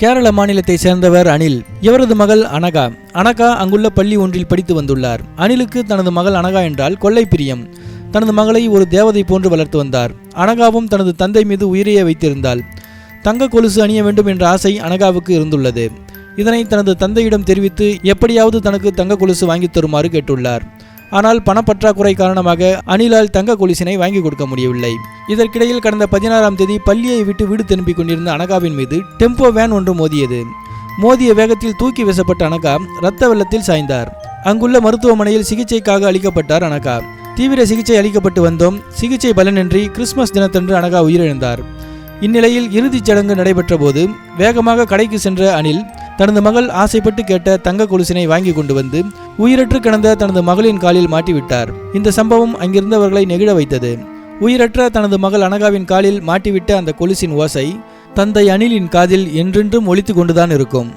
கேரள மாநிலத்தை சேர்ந்தவர் அனில். இவரது மகள் அனகா. அனகா அங்குள்ள பள்ளி ஒன்றில் படித்து வந்துள்ளார். அனிலுக்கு தனது மகள் அனகா என்றால் கொள்ளை பிரியம் தனது மகளை ஒரு தேவதை போன்று வளர்த்து வந்தார். அனகாவும் தனது தந்தை மீது உயிரையே வைத்திருந்தாள். தங்க கொலுசு அணிய வேண்டும் என்ற ஆசை அனகாவுக்கு இருந்துள்ளது. இதனை தனது தந்தையிடம் தெரிவித்து எப்படியாவது தனக்கு தங்க கொலுசு வாங்கித் தருமாறு கேட்டுள்ளார். ஆனால் பணப்பற்றாக்குறை காரணமாக அனிலால் தங்க கொலுசினை வாங்கி கொடுக்க முடியவில்லை. இதற்கிடையில் கடந்த பதினாறாம் தேதி பள்ளியை விட்டு வீடு திரும்பிக் கொண்டிருந்த அனகாவின் மீது டெம்போ வேன் ஒன்று மோதியது. மோதிய வேகத்தில் தூக்கி வீசப்பட்ட அனகா இரத்த வெள்ளத்தில் சாய்ந்தார். அங்குள்ள மருத்துவமனையில் சிகிச்சைக்காக அளிக்கப்பட்டார் அனகா. தீவிர சிகிச்சை அளிக்கப்பட்டு வந்தோம். சிகிச்சை பலனின்றி கிறிஸ்துமஸ் தினத்தன்று அனகா உயிரிழந்தார். இந்நிலையில் இறுதிச் சடங்கு நடைபெற்ற போது வேகமாக கடைக்கு சென்ற அனில் தனது மகள் ஆசைப்பட்டு கேட்ட தங்க கொலுசினை வாங்கி கொண்டு வந்து உயிரற்று கிடந்த தனது மகளின் காலில் மாட்டிவிட்டார். இந்த சம்பவம் அங்கிருந்தவர்களை நெகிழ வைத்தது. உயிரற்ற தனது மகள் அனகாவின் காலில் மாட்டிவிட்ட அந்த கொலுசின் ஓசை தந்தை அனிலின் காதில் என்றென்றும் ஒழித்து கொண்டுதான் இருக்கும்.